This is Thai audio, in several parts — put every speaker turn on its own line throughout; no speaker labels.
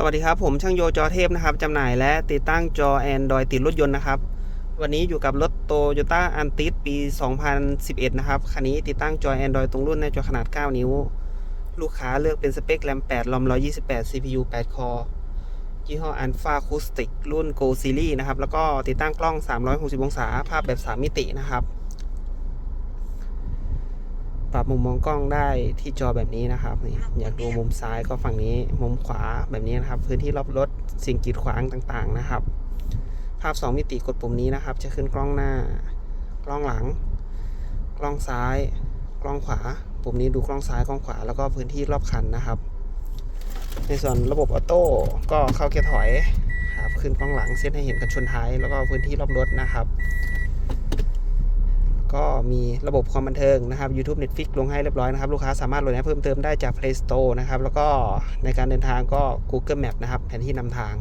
สวัสดีครับ ผมช่างโยจอเทพนะครับจำหน่ายและติดตั้งจอ Android ติดรถยนต์นะครับ วันนี้อยู่กับรถโตโยต้าอันติสปี 2011 นะครับ คันนี้ติดตั้งจอ Android ตรงรุ่นในจอขนาด 9 นิ้ว ลูกค้าเลือกเป็นสเปคแรม8รอม 128 CPU 8 คอยี่ห้อ Alpha Acoustic รุ่น Go Series นะครับ แล้วก็ติดตั้งกล้อง 360 องศา ภาพแบบ 3 มิตินะครับ ปรับมุมมองกล้องได้ที่จอแบบนี้นะครับนี่อยากดูมุมซ้ายก็ฝั่งนี้ มุมขวาแบบนี้นะครับ พื้นที่รอบรถสิ่งกีดขวางต่างๆนะครับ ภาพ 2 มิติกดปุ่มนี้นะครับ จะขึ้นกล้องหน้า กล้องหลัง กล้องซ้าย กล้องขวา ปุ่มนี้ดูกล้องซ้ายกล้องขวาแล้วก็พื้นที่รอบคันนะครับ ในส่วนระบบออโต้ก็เข้าเกียร์ถอยครับขึ้นกล้องหลังเซตให้เห็นกันชนท้ายแล้วก็พื้นที่รอบรถนะครับ ก็มีระบบความบันเทิงนะครับ YouTube Netflix ลงให้เรียบร้อยนะครับ ลูกค้าสามารถโหลดแอปเพิ่มเติมได้จาก Play Store นะครับ แล้วก็ในการเดินทางก็ Google Map นะครับ แผนที่นำทาง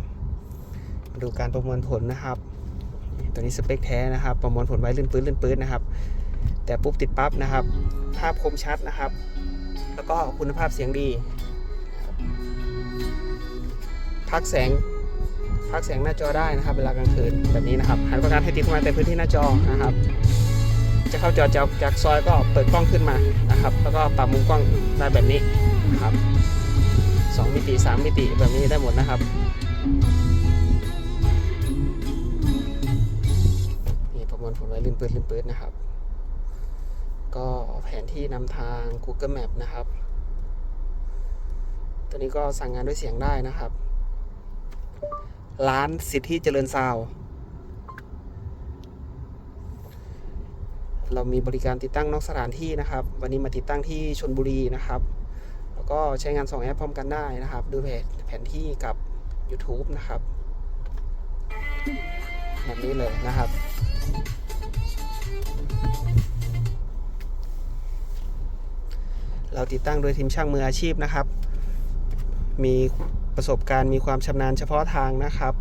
มาดูการประมวลผลนะครับ ตัวนี้สเปคแท้นะครับ ประมวลผลไว้ลื่นปื้นลื่นปื้นนะครับ แต่ปุ๊บติดปั๊บนะครับ ภาพคมชัดนะครับ แล้วก็คุณภาพเสียงดี พักแสงพักแสงหน้าจอได้นะครับ เวลากลางคืนแบบนี้นะครับหันประกันให้ติดเข้ามาแต่พื้นที่หน้าจอนะครับ จะเข้าจอจากจากซอยก็เปิดกล้องขึ้นมานะครับ แล้วก็ปรับมุมกล้องได้แบบนี้นครับสองมิติสามมิติแบบนี้ได้หมดนะครับนี่ประมวลผลไว้ลื่นปืดลื่นปืดนะครับ ก็แผนที่นำทาง Google Map นะครับ ตัวนี้ก็สั่งงานด้วยเสียงได้นะครับ ร้านสิทธิเจริญซาว เรามีบริการติดตั้งนอกสถานที่นะครับ วันนี้มาติดตั้งที่ชนบุรีนะครับ แล้วก็ใช้งาน 2 แอปพร้อมกันได้นะครับ ดูแผนแผนที่กับ YouTube นะครับ แบบนี้เลยนะครับเราติดตั้งโดยทีมช่างมืออาชีพนะครับ มีประสบการณ์มีความชำนาญเฉพาะทางนะครับ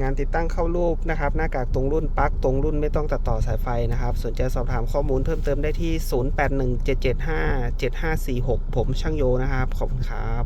งานติดตั้งเข้ารูปนะครับ หน้ากากตรงรุ่นปลั๊กตรงรุ่นไม่ต้องตัดต่อสายไฟนะครับ สนใจสอบถามข้อมูลเพิ่มเติมได้ที่ 0817757546 ผมช่างโยนะครับ ขอบคุณครับ